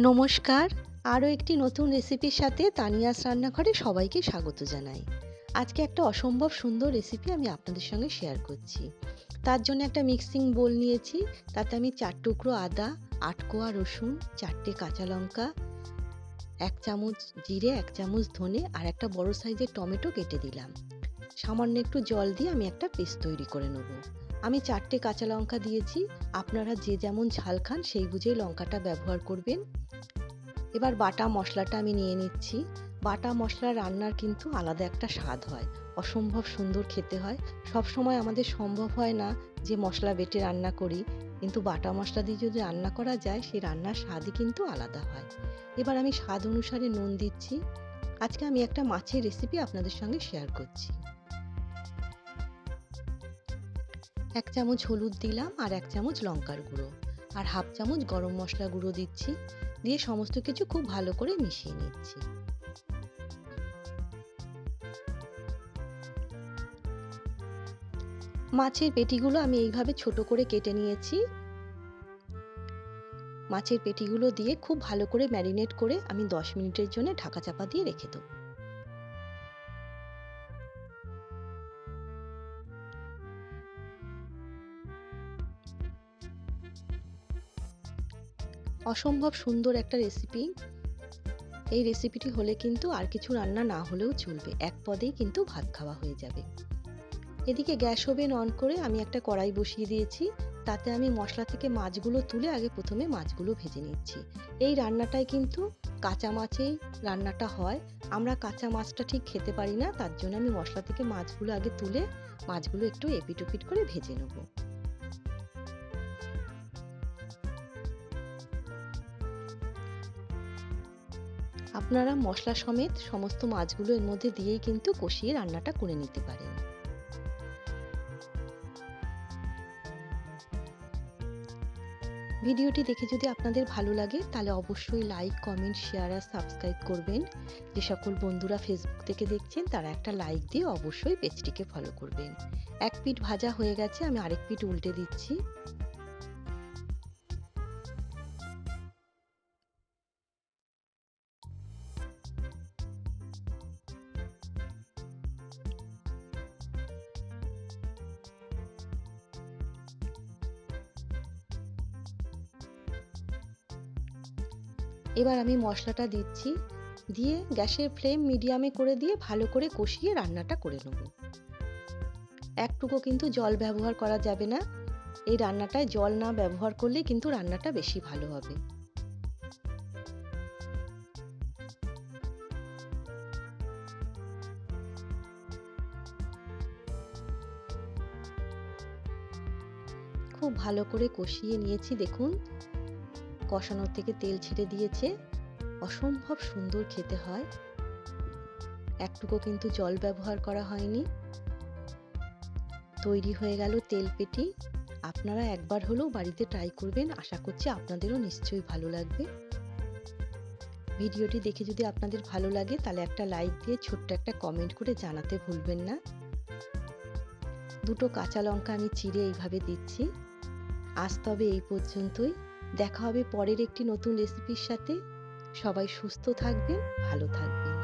নমস্কার। আরও একটি নতুন রেসিপির সাথে তানিয়াস রান্নাঘরে সবাইকে স্বাগত জানাই। আজকে একটা অসম্ভব সুন্দর রেসিপি আমি আপনাদের সঙ্গে শেয়ার করছি। তার জন্য একটা মিক্সিং বোল নিয়েছি। তাতে আমি চার টুকরো আদা, আট কোয়া রসুন, চারটে কাঁচা লঙ্কা, এক চামচ জিরে, এক চামচ ধনে আর একটা বড় সাইজের টমেটো কেটে দিলাম। সামান্য একটু জল দিয়ে আমি একটা পেস্ট তৈরি করে নেব। আমি চারটে কাঁচা লঙ্কা দিয়েছি। আপনারা যে যেমন ঝাল খান, সেই বুঝেই লঙ্কাটা ব্যবহার করবেন। এবার বাটা মশলাটা আমি নিয়ে নিচ্ছি। বাটা মশলা রান্নার কিন্তু আলাদা একটা স্বাদ হয়। অসম্ভব সুন্দর খেতে হয়। সব সময় আমাদের সম্ভব হয় না যে মশলা বেটে রান্না করি। কিন্তু বাটা মশলা দিয়ে যদি রান্না করা যায়, সেই রান্নার স্বাদই কিন্তু আলাদা হয়। এবার আমি স্বাদ অনুসারে নুন দিচ্ছি। আজকে আমি একটা মাছের রেসিপি আপনাদের সঙ্গে শেয়ার করছি। এক চামচ হলুদ দিলাম আর এক চামচ লঙ্কার গুঁড়ো আর হাফ চামচ গরম মশলা গুঁড়ো দিচ্ছি। দিয়ে সমস্ত কিছু খুব ভালো করে মিশিয়ে নিচ্ছি। মাছের পেটিগুলো আমি এইভাবে ছোট করে কেটে নিয়েছি। মাছের পেটিগুলো দিয়ে খুব ভালো করে ম্যারিনেট করে আমি দশ মিনিটের জন্য ঢাকা চাপা দিয়ে রেখে দেবো। অসম্ভব সুন্দর একটা রেসিপি এই রেসিপিটি হলে কিন্তু আর কিছু রান্না না হলেও চলবে। এক পদেই কিন্তু ভাত খাওয়া হয়ে যাবে। এদিকে গ্যাস ওভেন অন করে আমি একটা কড়াই বসিয়ে দিয়েছি। তাতে আমি মশলা থেকে মাছগুলো তুলে আগে প্রথমে মাছগুলো ভেজে নিচ্ছি। এই রান্নাটায় কিন্তু কাঁচা মাছেই রান্নাটা হয়। আমরা কাঁচা মাছটা ঠিক খেতে পারি না, তার জন্য আমি মশলা থেকে মাছগুলো আগে তুলে মাছগুলো একটু এপিট ওপিট করে ভেজে নেব। আপনারা মশলা সমেত সমস্ত মাছগুলো এর মধ্যে দিয়েই কিন্তু কষিয়ে রান্নাটা করে নিতে পারেন। ভিডিওটি দেখে যদি আপনাদের ভালো লাগে, তাহলে অবশ্যই লাইক কমেন্ট শেয়ার আর সাবস্ক্রাইব করবেন। যে সকল বন্ধুরা ফেসবুক থেকে দেখছেন, তারা একটা লাইক দিয়ে অবশ্যই পেজটিকে ফলো করবেন। এক পিঠ ভাজা হয়ে গেছে, আমি আরেক পিঠ উল্টে দিচ্ছি। এবার আমি মশলাটা দিচ্ছি, দিয়ে গ্যাসের ফ্লেম মিডিয়ামে করে দিয়ে ভালো করে কষিয়ে রান্নাটা করে নেব। একটুকু কিন্তু জল ব্যবহার করা যাবে না। এই রান্নাটায় জল না ব্যবহার করলে কিন্তু রান্নাটা বেশি ভালো হবে। খুব ভালো করে কষিয়ে নিয়েছি, দেখুন। কষানোর থেকে তেল ছেড়ে দিয়েছে। অসম্ভব সুন্দর খেতে হয়। একটুকু কিন্তু জল ব্যবহার করা হয়নি। তৈরি হয়ে গেল তেল পেটি। আপনারা একবার হলেও বাড়িতে ট্রাই করবেন। আশা করছি আপনাদেরও নিশ্চয়ই ভালো লাগবে। ভিডিওটি দেখে যদি আপনাদের ভালো লাগে, তাহলে একটা লাইক দিয়ে ছোট্ট একটা কমেন্ট করে জানাতে ভুলবেন না। দুটো কাঁচা লঙ্কা আমি চিড়ে এইভাবে দিচ্ছি। আজ তবে এই পর্যন্তই। দেখা হবে পরের একটি নতুন রেসিপির সাথে। সবাই সুস্থ থাকবেন ভালো থাকবেন।